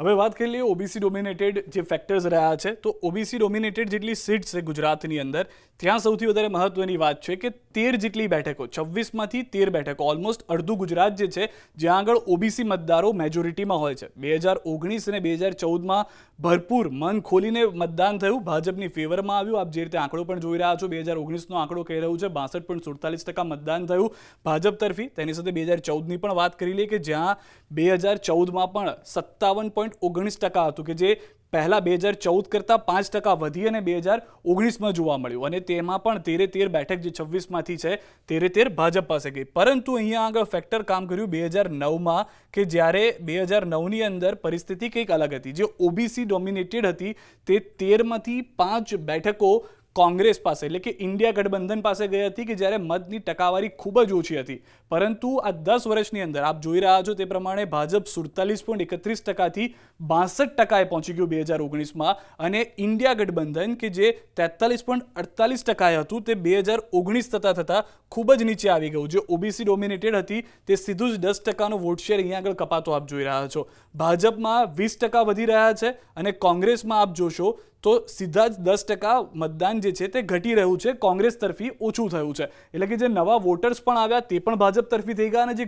હવે વાત કરી લઈએ ઓબીસી ડોમિનેટેડ જે ફેક્ટર્સ રહ્યા છે, તો ઓબીસી ડોમિનેટેડ જેટલી સીટ્સ છે ગુજરાતની અંદર, ત્યાં સૌથી વધારે મહત્વની વાત છે કે તેર જેટલી બેઠકો, છવ્વીસમાંથી તેર બેઠકો ઓલમોસ્ટ અડધું ગુજરાત જે છે, જ્યાં આગળ ઓબીસી મતદારો મેજોરિટીમાં હોય છે. બે હજાર ઓગણીસ અને બે હજાર ચૌદમાં ભરપૂર મન ખોલીને મતદાન થયું. ભાજપની ફેવરમાં આવ્યું. આપ જે રીતે આંકડો પણ જોઈ રહ્યા છો, બે હજાર ઓગણીસનો આંકડો કહી રહ્યું છે, બાસઠ પોઈન્ટ સુડતાલીસ ટકા મતદાન થયું ભાજપ તરફી. તેની સાથે બે હજાર ચૌદની પણ વાત કરી લઈએ કે જ્યાં બે હજાર ચૌદમાં પણ સત્તાવન પોઈન્ટ ઓગણીસ ટકા હતું કે જે પહેલાં બે હજાર ચૌદ કરતાં પાંચ ટકા વધી અને બે હજાર ઓગણીસમાં જોવા મળ્યું. અને તેમાં પણ તેરે તેર બેઠક જે છવ્વીસમાંથી છે તેરે તેર ભાજપ પાસે ગઈ. પરંતુ અહીંયા આગળ ફેક્ટર કામ કર્યું બે હજાર નવમાં કે જ્યારે બે હજાર નવની અંદર પરિસ્થિતિ કંઈક અલગ હતી. જે ઓબીસી ડોમિનેટેડ હતી, તે તેરમાંથી પાંચ બેઠકો કોંગ્રેસ પાસે, એટલે કે ઇન્ડિયા ગઠબંધન પાસે ગઈ હતી કે જ્યારે મતની ટકાવારી ખૂબ જ ઓછી હતી. પરંતુ આ દસ વર્ષની અંદર આપ જોઈ રહ્યા છો તે પ્રમાણે ભાજપ સુડતાલીસ પોઈન્ટ એકત્રીસ ટકાથી બાસઠ ટકાએ પહોંચી ગયું બે હજાર ઓગણીસમાં. અને ઇન્ડિયા ગઠબંધન કે જે તેતાલીસ પોઈન્ટ અડતાલીસ ટકાએ હતું તે બે હજાર ઓગણીસ થતાં થતાં ખૂબ જ નીચે આવી ગયું. જે ઓબીસી ડોમિનેટેડ હતી તે સીધું જ દસ ટકાનો વોટ શેર અહીંયા આગળ કપાતો આપ જોઈ રહ્યા છો. ભાજપમાં વીસ ટકા વધી રહ્યા છે અને કોંગ્રેસમાં આપ જોશો તો સીધા જ દસ ટકા મતદાન જે છે તે ઘટી રહ્યું છે. કોંગ્રેસ તરફી ઓછું થયું છે. એટલે કે જે નવા વોટર્સ પણ આવ્યા તે પણ ભાજપ તરફી થઈ ગયા અને જે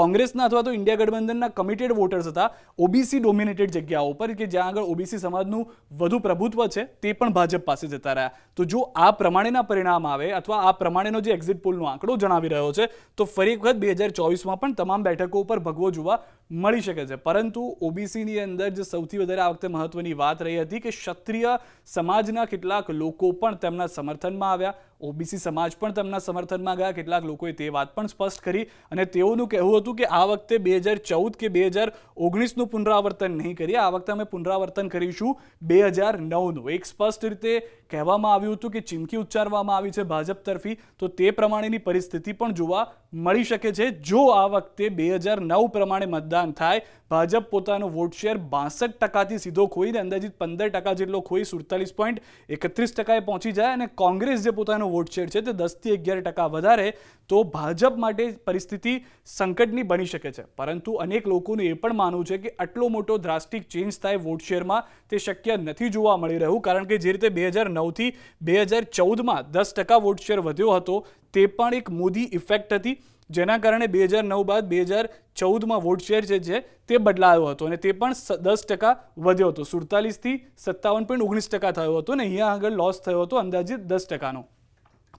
કોંગ્રેસના અથવા તો ઇન્ડિયા ગઠબંધનના કમિટેડ વોટર્સ હતા, ઓબીસી ડોમિનેટેડ જગ્યાઓ પર કે જ્યાં આગળ ઓબીસી સમાજનું વધુ પ્રભુત્વ છે તે પણ ભાજપ પાસે જતા રહ્યા. તો જો આ પ્રમાણેના પરિણામ આવે અથવા આ પ્રમાણેનો જે એક્ઝિટ પોલનો આંકડો જણાવી રહ્યો છે, તો ફરી એક વખત બે હજાર ચોવીસમાં પણ તમામ બેઠકો ઉપર ભગવો જોવા મળી શકે છે. પરંતુ ઓબીસીની અંદર જે સૌથી વધારે આ વખતે મહત્વની વાત રહી હતી કે ક્ષત્રિય સમાજના કેટલાક લોકો પણ તેમના સમર્થનમાં આવ્યા. ઓબીસી સમાજ પણ તેમના સમર્થનમાં ગયા. કેટલાક લોકોએ તે વાત પણ સ્પષ્ટ કરી અને તેઓનું કહેવું હતું કે આ વખતે બે હજાર ચૌદ કે બે હજાર ઓગણીસનું પુનરાવર્તન નહીં કરીએ. આ વખતે અમે પુનરાવર્તન કરીશું બે હજાર નવનું. એક સ્પષ્ટ રીતે કહેવામાં આવ્યું હતું કે ચીમકી ઉચ્ચારવામાં આવી છે ભાજપ તરફી. તો તે પ્રમાણેની પરિસ્થિતિ પણ જોવા મળી શકે છે. જો આ વખતે બે હજાર નવ પ્રમાણે મતદાન થાય, ભાજપ પોતાનો વોટ શેર બાસઠ ટકાથી સીધો ખોઈને અંદાજિત પંદર ટકા જેટલો ખોઈ સુડતાલીસ પોઈન્ટ એકત્રીસ ટકાએ પહોંચી જાય અને કોંગ્રેસ જે પોતાનો વોટ શેર છે તે દસથી અગિયાર ટકા વધારે, તો ભાજપ માટે પરિસ્થિતિ સંકટની બની શકે છે. પરંતુ અનેક લોકોનું એ પણ માનવું છે કે આટલો મોટો દ્રાસ્ટિક ચેન્જ થાય વોટ શેરમાં તે શક્ય નથી જોવા મળી રહ્યું. કારણ કે જે રીતે બે હજાર નવથી બે હજાર ચૌદમાં દસ ટકા વોટ શેર વધ્યો હતો, તે પણ એક મોદી ઇફેક્ટ હતી, જેના કારણે બે હજાર નવ બાદ બે હજાર ચૌદમાં વોટ શેર જે છે તે બદલાયો હતો અને તે પણ દસ ટકા વધ્યો હતો. સુડતાલીસથી સત્તાવન પોઈન્ટ ઓગણીસ ટકા થયો હતો અને અહીંયા આગળ લોસ થયો હતો અંદાજિત દસ ટકાનો.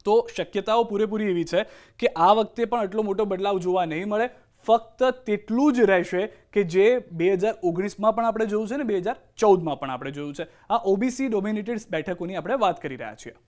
તો શક્યતાઓ પૂરેપૂરી એવી છે કે આ વખતે પણ આટલો મોટો બદલાવ જોવા નહીં મળે. ફક્ત તેટલું જ રહેશે કે જે બે હજાર ઓગણીસમાં પણ આપણે જોયું છે ને બે હજાર ચૌદમાં પણ આપણે જોયું છે. આ ઓબીસી ડોમિનેટેડ બેઠકોની આપણે વાત કરી રહ્યા છીએ.